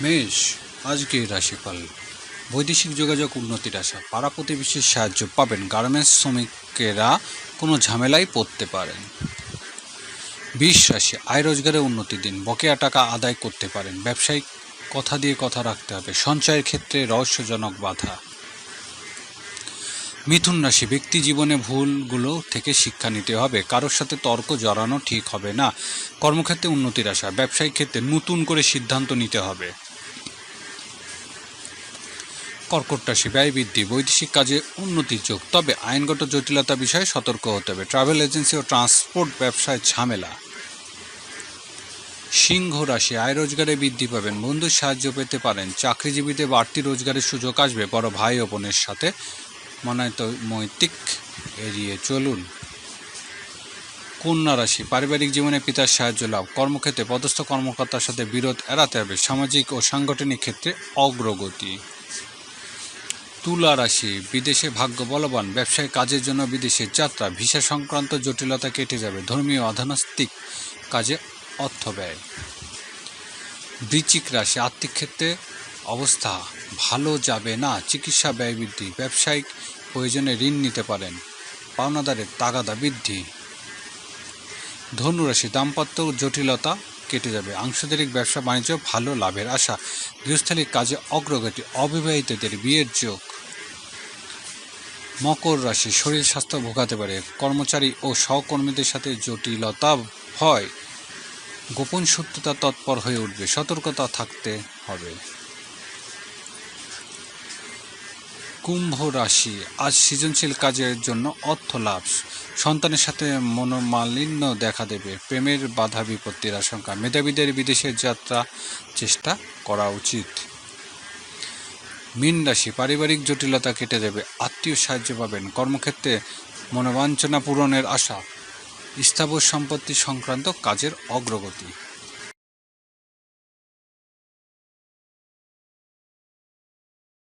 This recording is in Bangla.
মেষ আজকে রাশিফল। বৈদেশিক যোগাযোগ উন্নতির আশা। পাড়া প্রতিবেশীর সাহায্য পাবেন। গার্মেন্টস শ্রমিকেরা কোনো ঝামেলাই পড়তে পারেন। বিশ রাশি, আয় রোজগারে উন্নতি দিন। বকেয়া টাকা আদায় করতে পারেন। ব্যবসায়িক কথা দিয়ে কথা রাখতে হবে। সঞ্চয়ের ক্ষেত্রে রহস্যজনক বাধা। মিথুন রাশি, ব্যক্তি জীবনে ভুলগুলো থেকে শিক্ষা নিতে হবে। কারোর সাথে তর্ক জড়ানো ঠিক হবে না। কর্মক্ষেত্রে উন্নতির আশা, ব্যবসায়িক ক্ষেত্রে নতুন করে সিদ্ধান্ত নিতে হবে। কর্কট রাশি, ব্যয় বৃদ্ধি, বৈদেশিক কাজে উন্নতির যোগ। তবে আইনগত জটিলতা বিষয়ে সতর্ক হতে হবে। ট্রাভেল এজেন্সি ও ট্রান্সপোর্ট ব্যবসায় ঝামেলা। সিংহ রাশি, আয় রোজগারে বৃদ্ধি পাবেন। বন্ধুর সাহায্য পেতে পারেন। চাকরিজীবীদের বাড়তি রোজগারের সুযোগ আসবে। বড় ভাই ও বোনের সাথে মনৈতিক এড়িয়ে চলুন। কন্যা রাশি পারিবারিক জীবনে পিতার সাহায্য লাভ, কর্মক্ষেত্রে পদস্থ কর্মকর্তার সাথে বিরোধ এড়াতে হবে, সামাজিক ও সাংগঠনিক ক্ষেত্রে অগ্রগতি। তুলা রাশি, বিদেশে ভাগ্য বলবান ব্যবসায়িক কাজের জন্য বিদেশের যাত্রা, ভিসা সংক্রান্ত জটিলতা কেটে যাবে, ধর্মীয় অধনাস্তিক কাজে অর্থ ব্যয়। বৃশ্চিক রাশি, আর্থিক ক্ষেত্রে অবস্থা ভালো যাবে না, চিকিৎসা ব্যয় বৃদ্ধি, ব্যবসায়িক প্রয়োজনে ঋণ নিতে পারেন। পাওনাদারের তাগাদা বৃদ্ধি। ধনুরাশি দাম্পত্য জটিলতা কেটে যাবে। আংশিক ব্যবসা বাণিজ্য ভালো, লাভের আশা। গৃহস্থালিক কাজে অগ্রগতি, অবিবাহিতদের বিয়ের যোগ। মকর রাশি শরীর স্বাস্থ্য ভোগাতে পারে। কর্মচারী ও সহকর্মীদের সাথে জটিলতা হয়। গোপন সত্যতা তৎপর হয়ে উঠবে। সতর্কতা থাকতে হবে। কুম্ভ রাশি আজ সৃজনশীল কাজের জন্য অর্থ লাভ। সন্তানের সাথে মনোমালিন্য দেখা দেবে। প্রেমের বাধা বিপত্তির আশঙ্কা। মেধাবীদের বিদেশের যাত্রা চেষ্টা করা উচিত। মীন রাশি পারিবারিক জটিলতা কেটে যাবে আত্মীয় সাহায্য পাবেন। কর্মক্ষেত্রে মনোবাঞ্ছনা পূরণের আশা। স্থাবর সম্পত্তি সংক্রান্ত কাজের অগ্রগতি।